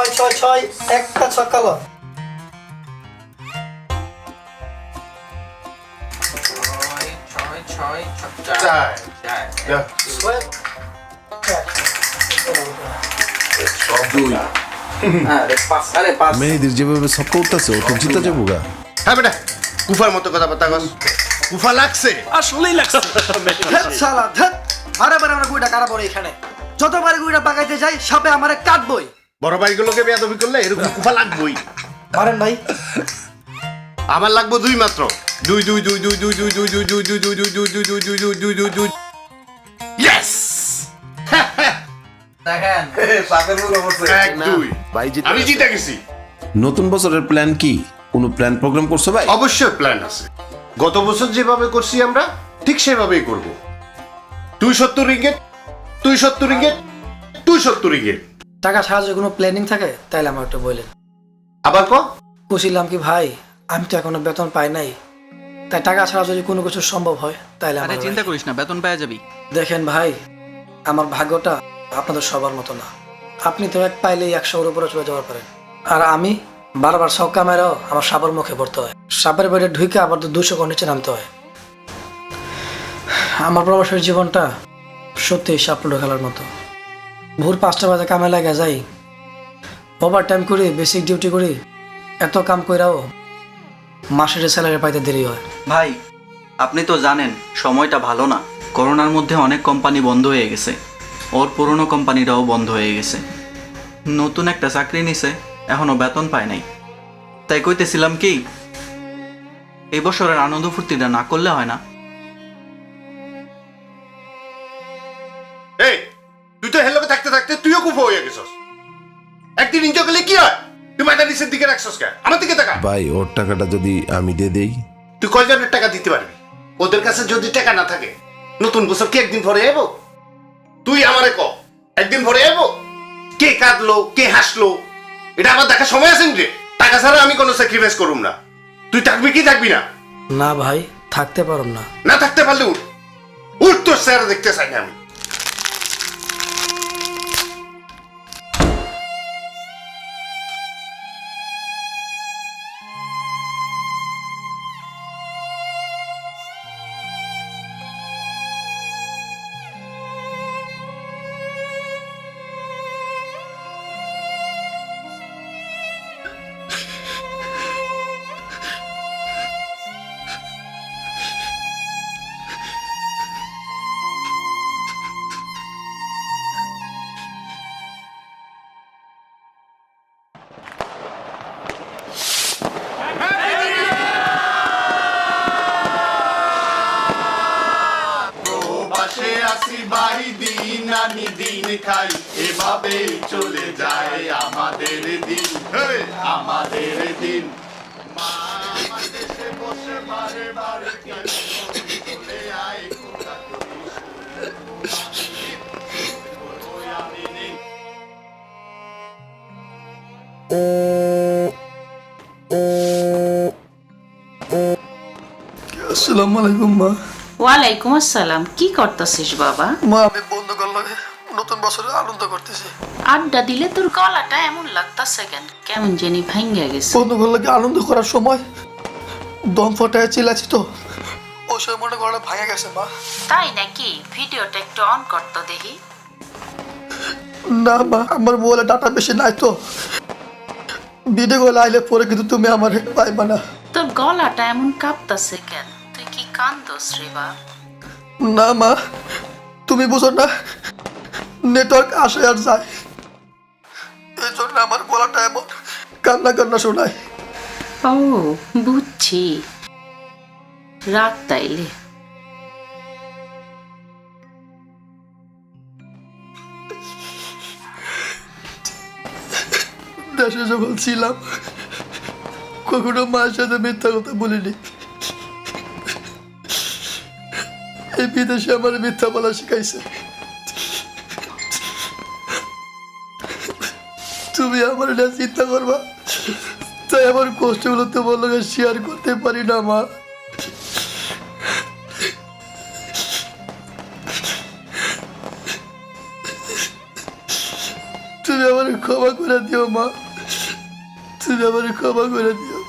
ছয় ছয় ছয় একটা ছক্কা হ্যাঁ, মতো কথা বার্তা লাগছে? আসলেই লাগছে। আমরা এখানে? যতবার গুড়া পাকাইতে যাই সাপে আমার কাটবই। বড় ভাইগুলোকে বেয়াদবি করলে এরকম কুফা লাগবেই মারেন ভাই আমার লাগবো দুই মাত্র দুই দুই দুই দুই দুই দুই দুই দুই দুই দুই দুই দুই দুই দুই দুই দুই দুই দুই দুই ইয়েস দেখেন সাপের মুখে পড়ছে দুই ভাই জিতে আমি জিতে গেছি নতুন বছরের প্ল্যান কি কোনো প্ল্যান প্রোগ্রাম করছ ভাই অবশ্যই প্ল্যান আছে গত বছর যেভাবে করছি আমরা ঠিক সেভাবেই করব তুই সত্তর রিঙ্গেট তুই সত্তর রিঙ্গেট তুই সত্তর রিঙ্গেট টাকা যদি কোনো প্ল্যানিং থাকে? তাহলে আমার একটু বললেন আবার ক? বুঝলাম কি ভাই আমি তো এখনও বেতন পাই নাই। তাই টাকা ছাড়া যদি কোনো কিছু সম্ভব হয় তাহলে আরে আমার চিন্তা করিস না বেতন পাওয়া যাবি দেখেন ভাই আমার ভাগ্যটা আপনাদের সবার মতো না। আপনি তো এক পাইলেই একশোর উপরে চলে যাওয়ার পারেন। আর আমি বারবার সব কামেরাও আমার সাপের মুখে পড়তে হয়। সাপের বেডে ঢুকে আবার তো দুশো কোণ নিচে নামতে হয়। আমার প্রবাসের জীবনটা সত্যি সাপলুডো খেলার মতো। ভোর পাঁচটা বাজে কামে লাগা যাই। ওভার টাইম করি বেসিক ডিউটি করি, এত কাম কইরাও মাসের স্যালারি পাইতে দেরি হয়। ভাই, আপনি তো জানেন, সময়টা ভালো না। করোনার মধ্যে অনেক কোম্পানি বন্ধ হয়ে গেছে। ওর পুরনো কোম্পানিটাও বন্ধ হয়ে গেছে। নতুন একটা চাকরি নিছে, এখনও বেতন পায় নাই। তাই কইতেছিলাম কি, এই বছরের আনন্দ ফুর্তিটা না করলে হয় না। একদিন ইনজয় করলে কি হয়? তুই মাথা নিচের দিকে রাখছস কে আমার দিকে তাকা। ভাই ওর টাকাটা যদি আমি দিয়ে দেই? তুই কয়জনের টাকা দিতে পারবি? ওদের কাছে যদি টাকা না থাকে নতুন বছর কি একদিন পরে এবো? তুই আমারে ক একদিন পরে এবো? কে কাঁদলো কে হাসলো? এটা আমার দেখা সময় আছে রে। টাকা ছাড়া আমি কোনো স্যাক্রিফাইস করুম না। তুই থাকবি কি থাকবি না? না ভাই থাকতে পারুম না। না থাকতে পারলে উঠ। উঠ তোর স্যার দেখতে চাই না আমি। খাই এভাবেই চলে যায় আমাদের দিন। আমাদের দিন। মা দেশে বসে বারে বারে চলে আয় কোথা তুই আমি নেই আসসালামু আলাইকুম মা। ওয়ালাইকুম আসসালাম। কি করতেছিস বাবা? মা আমি বন্ধু করলাম নতুন বছরে আনন্দ করতেছি। আড্ডা দিলে তোর গলাটা এমন লাগতাছে কেন? কেমন জানি ভাঙ্গা গেছে। বন্ধু করলে আনন্দ করার সময় দম ফটায় চিলাছি তো। ওই সময় মনে ভাঙে গেছে মা। তাই নাকি? ভিডিওটা একটু অন করতো দেখি। না মা আমার মোবাইলে ডাটা বেশি নাই তো। ভিডিও কল আইলে পরে কিন্তু তুমি আমার পাইবা না। তোর গলাটা এমন কাঁপতাছে কেন? তুই কি কান্দোস রে বাপ না মা তুমি বুঝো না। নেটওয়ার্ক আসে আর যায়। এই জন্য আমার গলাটা এমন কান্না কান্না শোনায়। ও বুঝছি। রাগ তাইলে। দেশে যখন ছিলাম কখনো মায়ের সাথে মিথ্যা কথা বলিনি। এই বিদেশে আমার মিথ্যা বলা শিখাইছে। তুমি আমার এটা চিন্তা করবা? তাই আমার কষ্টগুলো তো লোকের শেয়ার করতে পারি না, মা। তুমি আমার ক্ষমা করে দিও, মা। তুমি আমার ক্ষমা করে দিও।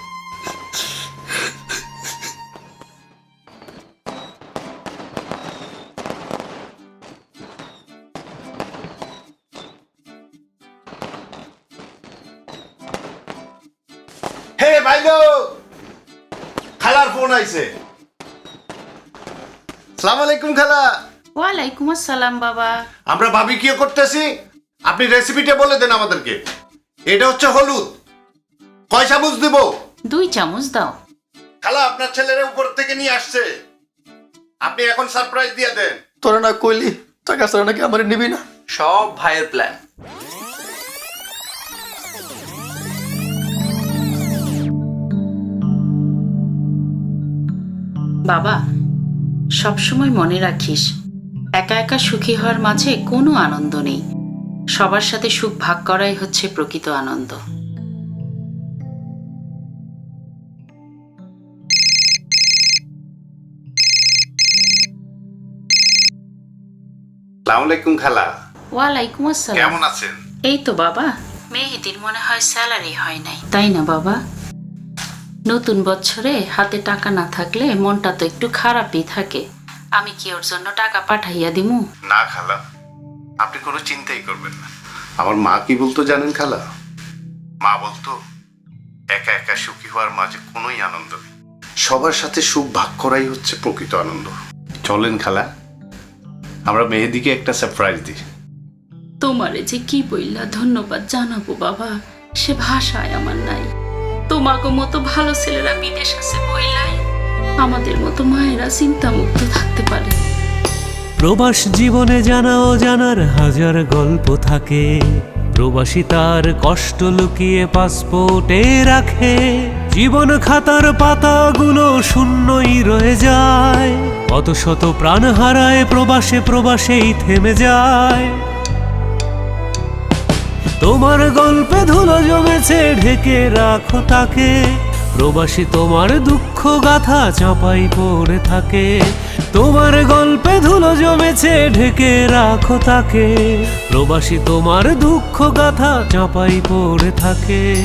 খালার ফোন আইছে। সালাম আলাইকুম খালা। ওয়ালাইকুম আসসালাম বাবা। আমরা ভাবি কি করতেছি। আপনি রেসিপিটা বলে দেন আমাদেরকে। এটা হচ্ছে হলুদ। কয় চামচ দিব? দুই চামচ দাও। খালা আপনার ছেলেরা উপর থেকে নিয়ে আসছে। আপনি এখন সারপ্রাইজ দিয়ে দেন। তোরা না কইলি টাকা ছাড়া নাকি আমার নিবি না? সব ভাইয়ের প্ল্যান বাবা সবসময় মনে রাখিস একা একা সুখী হওয়ার মাঝে কোনো আনন্দ নেই। সবার সাথে সুখ ভাগ করাই হচ্ছে প্রকৃত আনন্দ। আলাইকুম খালা। ওয়ালাইকুম আসসালাম। কেমন আছেন? এই তো বাবা। মেহেদির মনে হয় স্যালারি হয় নাই। তাই না বাবা? নতুন বছরে হাতে টাকা না থাকলে মনটা তো একটু খারাপই থাকে। আমি কি ওর জন্য টাকা পাঠাইয়া দিমু? না খালা। আপনি কোনো চিন্তাই করবেন না। আমার মা কি বলতো জানেন খালা? মা বলতো একা একা সুখী হওয়ার মাঝে কোনোই আনন্দ নেই। সবার সাথে সুখ ভাগ করাই হচ্ছে প্রকৃত আনন্দ। চলেন খালা। আমরা মেহেদিকে একটা সারপ্রাইজ দিই। তোমারে যে কি বইলা ধন্যবাদ জানাব বাবা সে ভাষায় আমার নাই। তোমাকে মতো ভালো ছেলেরা বিদেশ আছে বইলাই আমাদের মতো মায়েরা চিন্তামুক্ত থাকতে পারে। প্রবাস জীবনে জানা ও জানার হাজার গল্প থাকে। প্রবাসী তার কষ্ট লুকিয়ে পাসপোর্টে রাখে। জীবন খাতার পাতাগুলো শূন্যই রয়ে যায়। কত শত প্রাণ হারায় প্রবাসে প্রবাসেই থেমে যায়। তোমার গল্পে ধুলো জমেছে, ঢেকে রাখো তাকে। প্রবাসী তোমার দুঃখ গাথা চাপাই পড়ে থাকে। তোমার গল্পে ধুলো জমেছে, ঢেকে রাখো তাকে। প্রবাসী তোমার দুঃখ গাথা চাপাই পড়ে থাকে।